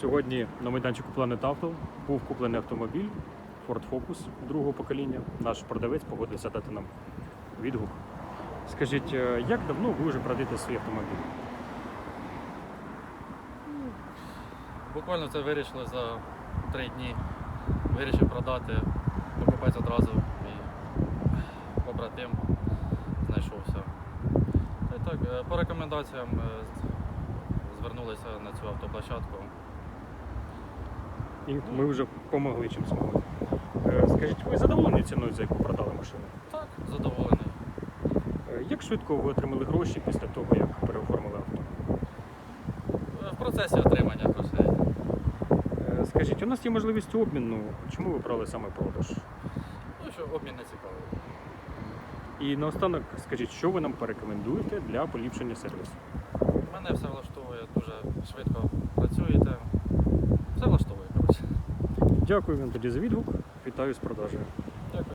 Сьогодні на майданчику Planet Auto був куплений автомобіль Ford Focus другого покоління. Наш продавець погодився дати нам відгук. Скажіть, е, як давно ви вже продаєте свій автомобіль? Буквально це вирішили за три дні. Вирішив продати, покупець одразу і побратим знайшовся. Й так, е, по рекомендаціям е, звернулися на цю автоплощадку. І ми вже допомогли чим змогли. Е, Скажіть, ви задоволені ціною, за яку продали машину? Так, задоволений. Е, Як швидко ви отримали гроші після того, як переоформили авто? Е, В процесі отримання грошей. Скажіть, у нас є можливість обміну. Чому ви брали саме продаж? Ну що обмін не цікавий. І наостанок скажіть, що ви нам порекомендуєте для поліпшення сервісу? Мене все влаштовує, дуже швидко працюєте. Все влаштовує, коротше. Дякую вам тоді за відгук. Вітаю з продажею.